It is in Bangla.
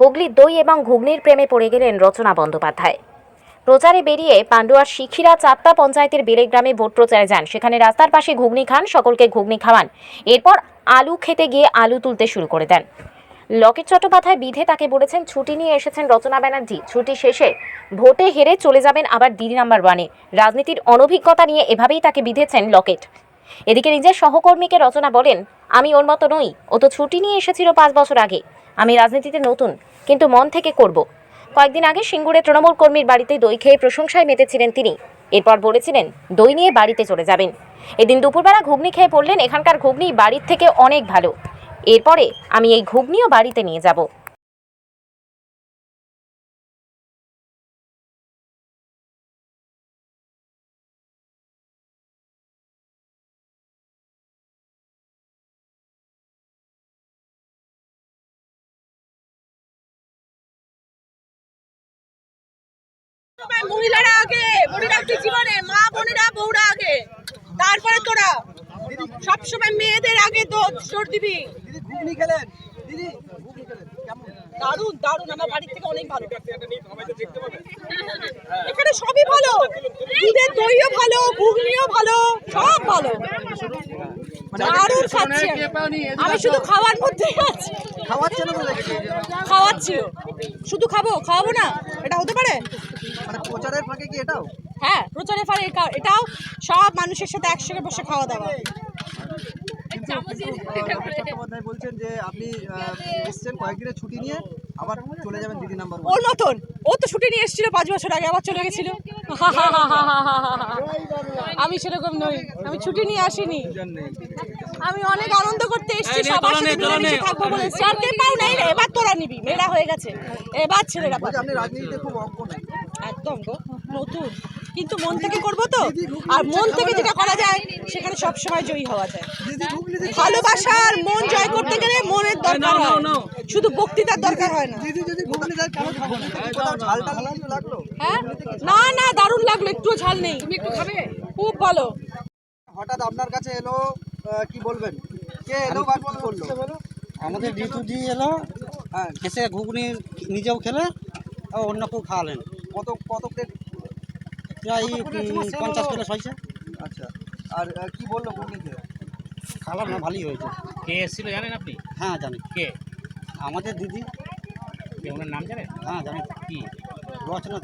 হুগলির দই এবং ঘুগনির প্রেমে পড়ে গেলেন রচনা বন্দ্যোপাধ্যায়। প্রচারে বেরিয়ে পান্ডুয়ার শিখিরা চাপ্তা পঞ্চায়েতের বেলেগ্রামে ভোট প্রচারে যান। সেখানে রাস্তার পাশে ঘুগনি খান, সকলকে ঘুগনি খাওয়ান। এরপর আলু খেতে গিয়ে আলু তুলতে শুরু করে দেন। লকেট চট্টোপাধ্যায় বিধে তাকে বলেছেন, ছুটি নিয়ে এসেছেন রচনা ব্যানার্জি। ছুটি শেষে ভোটে হেরে চলে যাবেন আবার দিদি নাম্বার ওয়ানে। রাজনীতির অনভিজ্ঞতা নিয়ে এভাবেই তাকে বিধেছেন লকেট। এদিকে নিজের সহকর্মীকে রচনা বলেন, আমি ওর মতো নই। ও তো ছুটি নিয়ে এসেছিল পাঁচ বছর আগে। আমি রাজনীতিতে নতুন। কিন্তু মন থেকে করব। কয়েকদিন আগে সিঙ্গুরে তৃণমূল কর্মীর বাড়িতে দই খেয়ে প্রশংসায় মেতেছিলেন তিনি। এরপর বলেছিলেন, দই নিয়ে বাড়িতে চলে যাবেন। এদিন দুপুরবেলা ঘুগনি খেয়ে পড়লেন এখানকার ঘুগনি বাড়ির থেকে অনেক ভালো। এরপরে আমি এই ঘুগনিও বাড়িতে নিয়ে যাব। মহিলারা আগে রাখবি জীবনে, মা, বোনেরা, বউরা আগে। তারপরে তোরা। সব সময় মেয়েদের আগে তো জোর দিবি। দারুণ দারুণ আমার বাড়ির থেকে অনেক ভালো। এখানে সবই ভালো। দুধের দইও ভালো, ঘুগনিও ভালো, সব ভালো। খাচ্ছি আমি। আমি শুধু খাওয়ার মধ্যেই আছি খাওয়াচ্ছে না তো খাওয়াচ্ছি শুধু খাব খাওয়াবো না এটা হতে পারে মানে প্রচারের ফাঁকে কি এটাও হ্যাঁ প্রচারে ফারে এটাও সব মানুষের সাথে একসঙ্গে বসে খাওয়া দাওয়া বলছেন যে আপনি এসছেন কয়েকদিনের ছুটি নিয়ে আবার চলে যাবেন দিদি নাম্বার ওর মতন ও তো ছুটি নিয়ে এসেছিল পাঁচ বছর আগে আবার চলে গেছিল। আমি সেরকম নই। আমি ছুটি নিয়ে আসিনি। আমি অনেক আনন্দ করতে এসেছি সবার সাথে মিলেমিশে থাকব বলে স্যার কে পাও নাই এবার তোরা নিবি। মেয়েরা হয়ে গেছে। এবার ছেলেরা আপনি রাজনীতিতে খুব অজ্ঞ নাই একদম গো নতুন। কিন্তু মন থেকে করব তো। আর মন থেকে যেটা করা যায় সেখানে সব সময় জয়ী হওয়া যায়। ভালোবাসা আর মন জয় করতে গেলে মনের দরকার হয়। শুধু বক্তৃতার দরকার হয় না। না? হ্যাঁ? না না দারুণ লাগল একটুও ঝাল নেই। তুমি একটু খাবে? খুব ভালো। হঠাৎ আপনার কাছে এলো কি বলবেন? কে এলো বা কি করল? আমাদের ঋতু দিয়ে এলো হ্যাঁ। এসে ঘুগনি নিজেও খেলে আর অন্যকেও খাওয়ালেন। কত কত প্লেট প্রায় পঞ্চাশ প্লেট হয়েছে আচ্ছা। আর কি বলল ঘুগনি খেয়ে? না ভালোই হয়েছে। কে এসেছিল জানেন আপনি? হ্যাঁ জানি। কে? আমাদের দিদি। কে ওনার নাম জানেন? হ্যাঁ জানি। কি? রচনা।